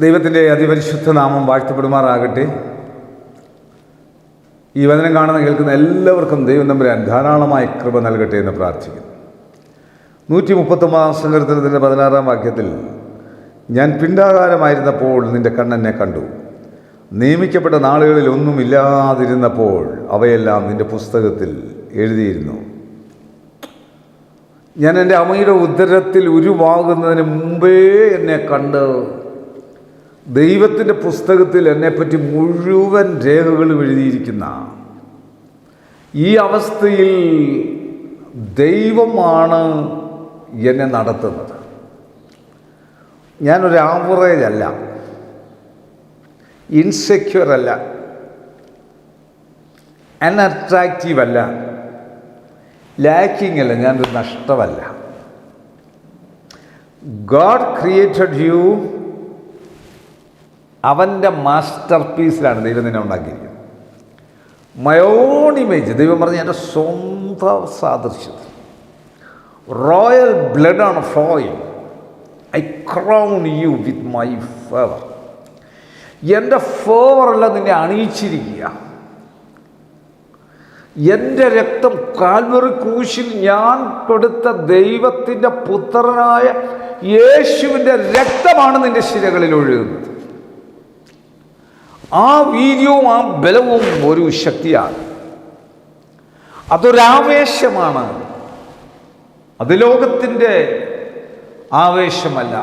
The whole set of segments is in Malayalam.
ദൈവത്തിന്റെ അതിപരിശുദ്ധ നാമം വാഴ്ത്തപ്പെടുമാറാകട്ടെ. ഈ വചനം കാണുന്ന കേൾക്കുന്ന എല്ലാവർക്കും ദൈവം തമ്പുരാൻ ധാരാളമായ കൃപ നൽകട്ടെ എന്ന് പ്രാർത്ഥിക്കുന്നു. നൂറ്റി മുപ്പത്തൊമ്പതാം സങ്കീർത്തനത്തിന്റെ പതിനാറാം വാക്യത്തിൽ ഞാൻ പിണ്ടാകാരമായിരുന്നപ്പോൾ നിന്റെ കണ്ണെന്നെ കണ്ടു. നിയമിക്കപ്പെട്ട നാളുകളിൽ ഒന്നുമില്ലാതിരുന്നപ്പോൾ അവയെല്ലാം നിന്റെ പുസ്തകത്തിൽ എഴുതിയിരുന്നു. ഞാൻ എന്റെ അമ്മയുടെ ഉദരത്തിൽ ഉരുവാകുന്നതിന് മുമ്പേ എന്നെ കണ്ട്. ദൈവത്തിന്റെ പുസ്തകത്തിൽ എന്നെപ്പറ്റി മുഴുവൻ രേഖകളും എഴുതിയിരിക്കുന്ന ഈ അവസ്ഥയിൽ ദൈവമാണ് എന്നെ നടത്തുന്നത്. ഞാനൊരു ആവറേജ് അല്ല. ഇൻസെക്യൂർ അല്ല. അൺഅട്രാക്റ്റീവ് അല്ല. ലാക്കിംഗ് അല്ല. ഞാനൊരു നഷ്ടമല്ല. ഗോഡ് ക്രിയേറ്റഡ് യു അവന്റെ മാസ്റ്റർ പീസിലാണ് ദൈവം നിന്നെ ഉണ്ടാക്കിയിരിക്കുന്നത് മയോൺ ഇമേജ് ദൈവം പറഞ്ഞ എന്റെ സ്വന്തം സാദൃശ്യത്തിൽ. Royal ബ്ലഡാണ് flowing I crown you with my favour എന്റെ ഫേവറല്ല നിന്നെ അണിയിച്ചിരിക്കുക. എന്റെ രക്തം കാൽവറി ക്രൂശിൽ ഞാൻ കൊടുത്ത ദൈവത്തിന്റെ പുത്രനായ യേശുവിന്റെ രക്തമാണ് നിന്റെ ശിരകളിൽ ഒഴുകുന്നത്. ആ വീര്യവും ആ ബലവും ഒരു ശക്തിയാണ്. അതൊരാവേശമാണ്. അത് ലോകത്തിന്റെ ആവേശമല്ല.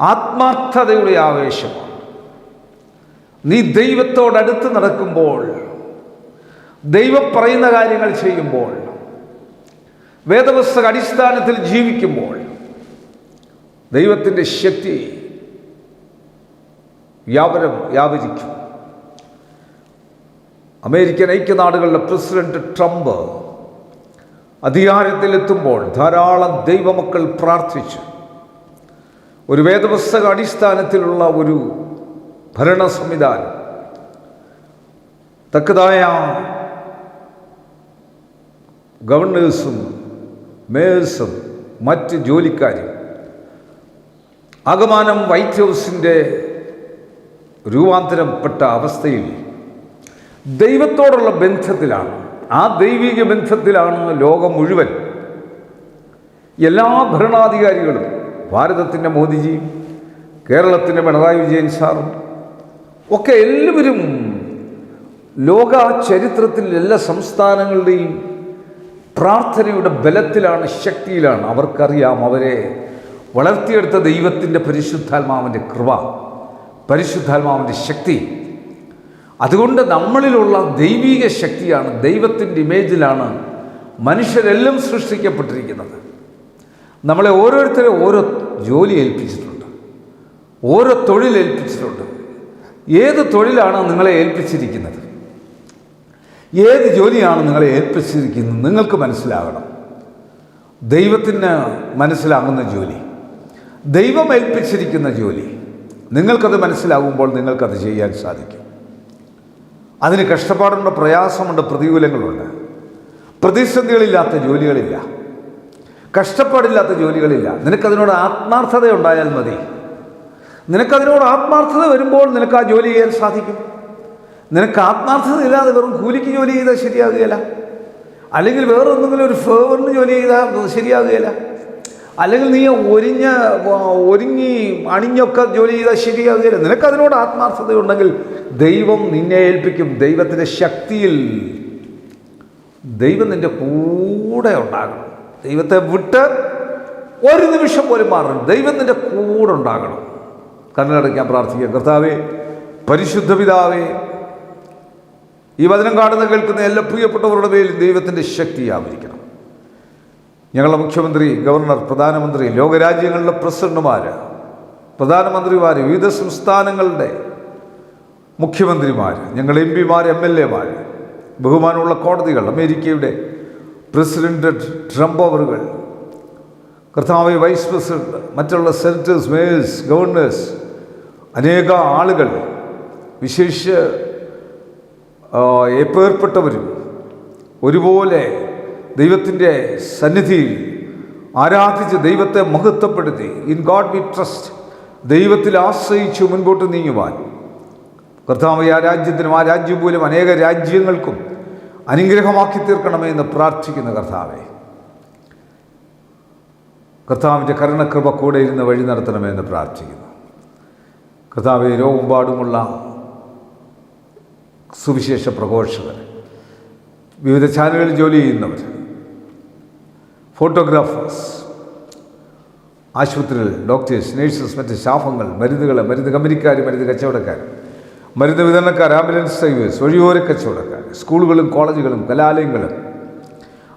ആത്മാർത്ഥതയുടെ ആവേശമാണ്. നീ ദൈവത്തോടടുത്ത് നടക്കുമ്പോൾ ദൈവം പറയുന്ന കാര്യങ്ങൾ ചെയ്യുമ്പോൾ വേദപുസ്തക അടിസ്ഥാനത്തിൽ ജീവിക്കുമ്പോൾ ദൈവത്തിന്റെ ശക്തി വ്യാപനം വ്യാപരിക്കും. അമേരിക്കൻ ഐക്യനാടുകളുടെ പ്രസിഡന്റ് ട്രംപ് അധികാരത്തിലെത്തുമ്പോൾ ധാരാളം ദൈവമക്കൾ പ്രാർത്ഥിച്ചു. ഒരു വേദപുസ്തക അടിസ്ഥാനത്തിലുള്ള ഒരു ഭരണ സംവിധാനം. തക്കതായ ഗവർണേഴ്സും മേയേഴ്സും മറ്റ് ജോലിക്കാരും. ആകമാനം വൈറ്റ് ഹൗസിന്റെ രൂപാന്തരപ്പെട്ട അവസ്ഥയിൽ ദൈവത്തോടുള്ള ബന്ധത്തിലാണ്. ആ ദൈവിക ബന്ധത്തിലാണ് ലോകം മുഴുവൻ എല്ലാ ഭരണാധികാരികളും ഭാരതത്തിന്റെ മോദിജി കേരളത്തിന്റെ പിണറായി വിജയൻ സാറും ഒക്കെ എല്ലാവരും ലോക ചരിത്രത്തിൽ എല്ലാ സംസ്ഥാനങ്ങളുടെയും പ്രാർത്ഥനയുടെ ബലത്തിലാണ് ശക്തിയിലാണ്. അവർക്കറിയാം അവരെ വളർത്തിയെടുത്ത ദൈവത്തിന്റെ പരിശുദ്ധാത്മാവിന്റെ കൃപ. പരിശുദ്ധാത്മാവിന്റെ ശക്തി. അതുകൊണ്ട് നമ്മളിലുള്ള ദൈവീക ശക്തിയാണ് ദൈവത്തിന്റെ ഇമേജിലാണ് മനുഷ്യരെല്ലാം സൃഷ്ടിക്കപ്പെട്ടിരിക്കുന്നത്. നമ്മളെ ഓരോരുത്തരെ ഓരോ ജോലി ഏൽപ്പിച്ചിട്ടുണ്ട് ഓരോ തൊഴിൽ ഏൽപ്പിച്ചിട്ടുണ്ട്. ഏത് തൊഴിലാണ് നിങ്ങളെ ഏൽപ്പിച്ചിരിക്കുന്നത്? ഏത് ജോലിയാണ് നിങ്ങളെ ഏൽപ്പിച്ചിരിക്കുന്നത്? നിങ്ങൾക്ക് മനസ്സിലാകണം. ദൈവത്തിന് മനസ്സിലാകുന്ന ജോലി ദൈവം ഏൽപ്പിച്ചിരിക്കുന്ന ജോലി നിങ്ങൾക്കത് മനസ്സിലാകുമ്പോൾ നിങ്ങൾക്കത് ചെയ്യാൻ സാധിക്കും. അതിന് കഷ്ടപ്പാടുണ്ട് പ്രയാസമുണ്ട് പ്രതികൂലങ്ങളുണ്ട്. പ്രതിസന്ധികളില്ലാത്ത ജോലികളില്ല. കഷ്ടപ്പാടില്ലാത്ത ജോലികളില്ല. നിനക്കതിനോട് ആത്മാർത്ഥത ഉണ്ടായാൽ മതി. നിനക്കതിനോട് ആത്മാർത്ഥത വരുമ്പോൾ നിനക്ക് ആ ജോലി ചെയ്യാൻ സാധിക്കും. നിനക്ക് ആത്മാർത്ഥത ഇല്ലാതെ വെറും കൂലിക്ക് ജോലി ചെയ്താൽ ശരിയാകുകയില്ല. അല്ലെങ്കിൽ വേറെ എന്തെങ്കിലും ഒരു ഫേവറിന് ജോലി ചെയ്താൽ ശരിയാകുകയില്ല. അല്ലെങ്കിൽ നീ ഒരിഞ്ഞ ഒരുങ്ങി അണിഞ്ഞൊക്കെ ജോലി ചെയ്താൽ ശരിയാകുകയില്ല നിനക്കതിനോട് ആത്മാർത്ഥതയുണ്ടെങ്കിൽ ദൈവം നിന്നെ ഏൽപ്പിക്കും. ദൈവത്തിന്റെ ശക്തിയിൽ ദൈവം നിന്റെ കൂടെ ഉണ്ടാകണം. ദൈവത്തെ വിട്ട് ഒരു നിമിഷം പോലും മാറണം. ദൈവം നിന്റെ കൂടെ ഉണ്ടാകണം. കണ്ണടയ്ക്കാൻ പ്രാർത്ഥിക്കാം കർത്താവേ പരിശുദ്ധ പിതാവേ ഈ വചനം കാണുന്ന കേൾക്കുന്ന എല്ലാ പ്രിയപ്പെട്ടവരുടെ പേരിൽ ദൈവത്തിന്റെ ശക്തി ആവരിക്കണം. ഞങ്ങളുടെ മുഖ്യമന്ത്രി ഗവർണർ പ്രധാനമന്ത്രി ലോകരാജ്യങ്ങളിലെ പ്രസിഡന്റുമാർ പ്രധാനമന്ത്രിമാർ വിവിധ സംസ്ഥാനങ്ങളുടെ മുഖ്യമന്ത്രിമാർ ഞങ്ങൾ എം പിമാർ എം എൽ എമാർ ബഹുമാനമുള്ള കോടതികൾ അമേരിക്കയുടെ പ്രസിഡന്റ് ട്രംപ് അവറുകൾ കർത്താവ് വൈസ് പ്രസിഡന്റ് മറ്റുള്ള സെനറ്റേഴ്സ് മേയേഴ്സ് ഗവർണേഴ്സ് അനേക ആളുകൾ വിശേഷ എപ്പേർപ്പെട്ടവരും ഒരുപോലെ ദൈവത്തിന്റെ സന്നിധിയിൽ ആരാധിച്ച് ദൈവത്തെ മഹത്വപ്പെടുത്തി. ഇൻ ഗോഡ് വി ട്രസ്റ്റ് ദൈവത്തിൽ ആശ്രയിച്ചു മുൻപോട്ട് നീങ്ങുവാൻ. കർത്താവ് ആ രാജ്യത്തിനും ആ രാജ്യം പോലും അനേക രാജ്യങ്ങൾക്കും അനുഗ്രഹമാക്കി തീർക്കണമേ എന്ന് പ്രാർത്ഥിക്കുന്ന കർത്താവെ. കർത്താവിന്റെ കരുണകൃപ കൂടെ ഇരുന്ന് വഴി നടത്തണമേ എന്ന് പ്രാർത്ഥിക്കുന്നു. കർത്താവെ ലോകമെമ്പാടുമുള്ള സുവിശേഷ പ്രഘോഷകർ വിവിധ ചാനലുകളിൽ ജോലി ചെയ്യുന്നവർ ഫോട്ടോഗ്രാഫേഴ്സ് ആശുപത്രികൾ ഡോക്ടേഴ്സ് നേഴ്സസ് മറ്റ് സ്റ്റാഫുകൾ മരുന്നുകൾ മരുന്ന് കമ്പനിക്കാർ മരുന്ന് കച്ചവടക്കാർ മരുന്ന് വിതരണക്കാർ ആംബുലൻസ് ഡ്രൈവേഴ്സ് വഴിയോര കച്ചവടക്കാർ സ്കൂളുകളും കോളേജുകളും കലാലയങ്ങളും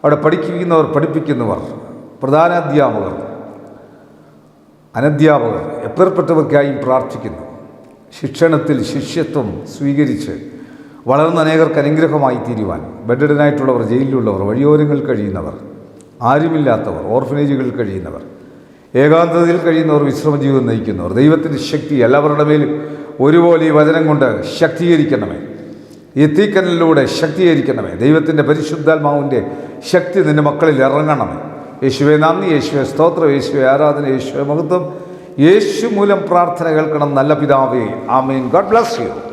അവിടെ പഠിക്കുന്നവർ പഠിപ്പിക്കുന്നവർ പ്രധാനാധ്യാപകർ അനധ്യാപകർ എപ്പേർപ്പെട്ടവർക്കായും പ്രാർത്ഥിക്കുന്നു. ശിക്ഷണത്തിൽ ശിഷ്യത്വം സ്വീകരിച്ച് വളർന്ന അനേകർക്ക് അനുഗ്രഹമായി തീരുവാൻ ബെഡഡനായിട്ടുള്ളവർ ജയിലിലുള്ളവർ വഴിയോരങ്ങൾ കഴിയുന്നവർ ആരുമില്ലാത്തവർ ഓർഫനേജുകളിൽ കഴിയുന്നവർ ഏകാന്തതയിൽ കഴിയുന്നവർ വിശ്രമജീവിതം നയിക്കുന്നവർ ദൈവത്തിന്റെ ശക്തി എല്ലാവരുടെ മേലും ഒരുപോലെ ഈ വചനം കൊണ്ട് ശക്തീകരിക്കണമേ. ഈ തീക്കനലിലൂടെ ശക്തീകരിക്കണമേ. ദൈവത്തിന്റെ പരിശുദ്ധാത്മാവിന്റെ ശക്തി നിന്റെ മക്കളിൽ ഇറങ്ങണമേ. യേശുവെ നന്ദി യേശുവെ സ്തോത്രം യേശുവെ ആരാധന യേശുവെ മഹത്വം. യേശു മൂലം പ്രാർത്ഥന കേൾക്കണം നല്ല പിതാവേ. ആമീൻ. God bless you.